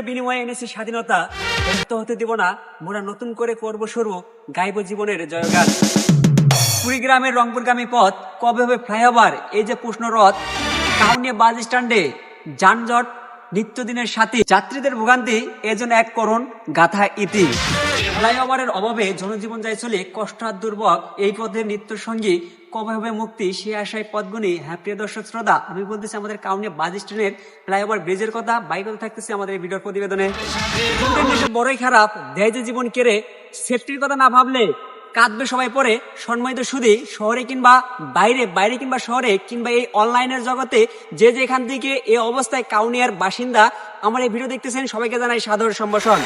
জীবনের বিনিময়ে এনেছে স্বাধীনতা, ব্যর্থ হতে দিব না। মোরা নতুন করে করব শুরু, গাইব জীবনের জয়গান। কুড়িগ্রামের রংপুরগামী পথ কবে হবে ফ্লাইওভার? এই যে প্রশ্নরথ কাউনিয়া বাস স্ট্যান্ডে যানজট, নিত্যদিনের সাথে, যাত্রীদের ভোগান্তি এজন এক করণ গাথা ইতি। ফ্লাইওভারের অভাবে জনজীবন যায় চলে কষ্ট আর দুর্ভোগ, এই পথের নিত্য সঙ্গী কবে হবে মুক্তি? সে আশায় পদগুনি হ্যাঁ প্রিয় দর্শক, শ্রোতা, আমি বলতেছি আমাদের কাউনিয়া বাস স্ট্যান্ডের ফ্লাইওভার ব্রিজের কথা বাইক থাকতেছে আমাদের এই ভিডিওর প্রতিবেদনে। বড়ই খারাপ, দেয় যে জীবন কেড়ে সেফটির কথা না ভাবলে কাঁদবে সবাই পরে সম্মানিত সুদী শহরে কিংবা বাইরে বাইরে কিংবা শহরে কিংবা এই অনলাইনের জগতে যে যেখান থেকে এই অবস্থায় কাউনিয়ার বাসিন্দা আমার এই ভিডিও দেখতেছেন, সবাইকে জানাই সাদর সম্ভাষণ।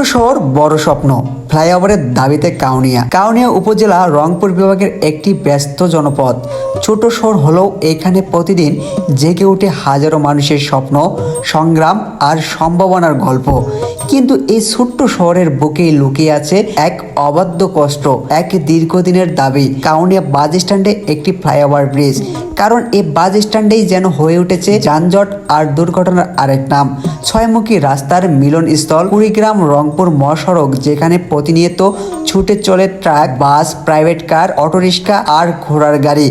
শহর, বড় স্বপ্ন। ফ্লাইওভারের দাবিতে কাউনিয়া। কাউনিয়া উপজেলা রংপুর বিভাগের একটি ব্যস্ত জনপদ। ছোট শহর হলেও এখানে প্রতিদিন জেগে ওঠে হাজারো মানুষের স্বপ্ন, সংগ্রাম আর সম্ভাবনার গল্প। কিন্তু এই ছোট্ট শহরের বুকেই লুকিয়ে আছে এক অবাধ্য কষ্ট, এক দীর্ঘদিনের দাবি। কাউনিয়া বাস স্ট্যান্ডে একটি ফ্লাইওভার ব্রিজ। কারণ এই বাস স্ট্যান্ডেই যেন হয়ে উঠেছে যানজট আর দুর্ঘটনার আরেক নাম। ছয়মুখী রাস্তার মিলন মিলনস্থল, কুড়িগ্রাম রংপুর মহাসড়ক, যেখানে প্রতিনিয়ত ছুটে চলে truck, bus, private car autorickshaw আর ঘোড়ার গাড়ি।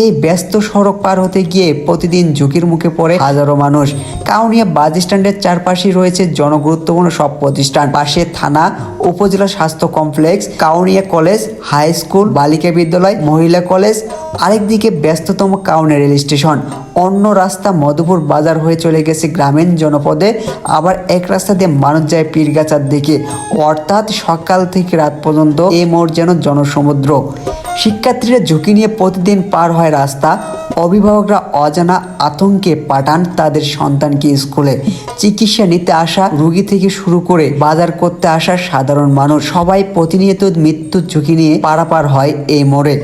এই ব্যস্ত সড়ক পার হতে গিয়ে প্রতিদিন ঝুঁকির মুখে পড়ে হাজারো মানুষ। কাউনিয়া বাস স্ট্যান্ডের চারপাশে রয়েছে জনগুরুত্বপূর্ণ সব প্রতিষ্ঠান। পাশে থানা, উপজেলা স্বাস্থ্য complex, Kaunia college, high school, বালিকা বিদ্যালয়, মহিলা কলেজ আরেকদিকে ব্যস্ততম কাউনে রেল স্টেশন। অন্য রাস্তা মধুপুর বাজার হয়ে চলে গেছে গ্রামীণ জনপদে। আবার এক রাস্তা দিয়ে মানুষ যায় পীরগাছার দিকে। অর্থাৎ সকাল থেকে রাত পর্যন্ত এ মোড় যেন জনসমুদ্র। শিক্ষার্থীরা ঝুঁকি নিয়ে প্রতিদিন পার হয় রাস্তা। অভিভাবকরা অজানা আতঙ্কে পাঠান তাদের সন্তানকে স্কুলে। চিকিৎসা নিতে আসা রোগী থেকে শুরু করে বাজার করতে আসা সাধারণ মানুষ। সবাই প্রতিনিয়ত মৃত্যুর ঝুঁকি নিয়ে পারাপার হয় এই মোড়ে।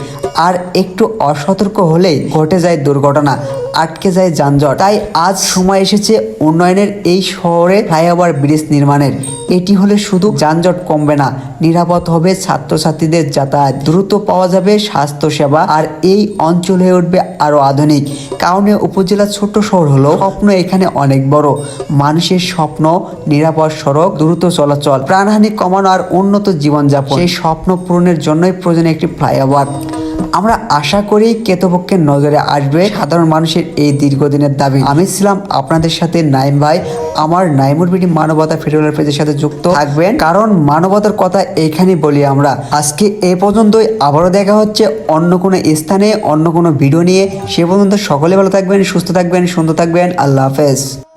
আর একটু অসতর্ক হলেই ঘটে যায় দুর্ঘটনা, আটকে যায় যানজট। তাই আজ সময় এসেছে উন্নয়নের এই শহরে ফ্লাইওভার ব্রিজ নির্মাণের। এটি হলে শুধু যানজট কমবে না, নিরাপদ হবে ছাত্রছাত্রীদের যাতায়াত। দ্রুত পাওয়া যাবে স্বাস্থ্য সেবা আর এই অঞ্চল হয়ে উঠবে আরও আধুনিক। কারণে উপজেলা ছোট শহর হলো স্বপ্ন এখানে অনেক বড়। মানুষের স্বপ্ন, নিরাপদ সড়ক, দ্রুত চলাচল, প্রাণহানি কমানো আর উন্নত জীবনযাপন। সেই স্বপ্ন পূরণের জন্যই প্রয়োজন একটি ফ্লাইওভার। আমরা আশা করি কেতপক্ষের নজরে আসবে সাধারণ মানুষের এই দীর্ঘদিনের দাবি। আমি ছিলাম আপনাদের সাথে নাইম ভাই। আমার নাইমুর বিডি মানবতা ফেডারেল পেজের সাথে যুক্ত থাকবেন। কারণ মানবতার কথা এখানেই বলি আমরা। আজকে এ পর্যন্তই। আবারও দেখা হচ্ছে অন্য কোনো স্থানে, অন্য কোনো ভিডিও নিয়ে। সে পর্যন্ত সকলে ভালো থাকবেন, সুস্থ থাকবেন, সুন্দর থাকবেন। আল্লাহ হাফেজ।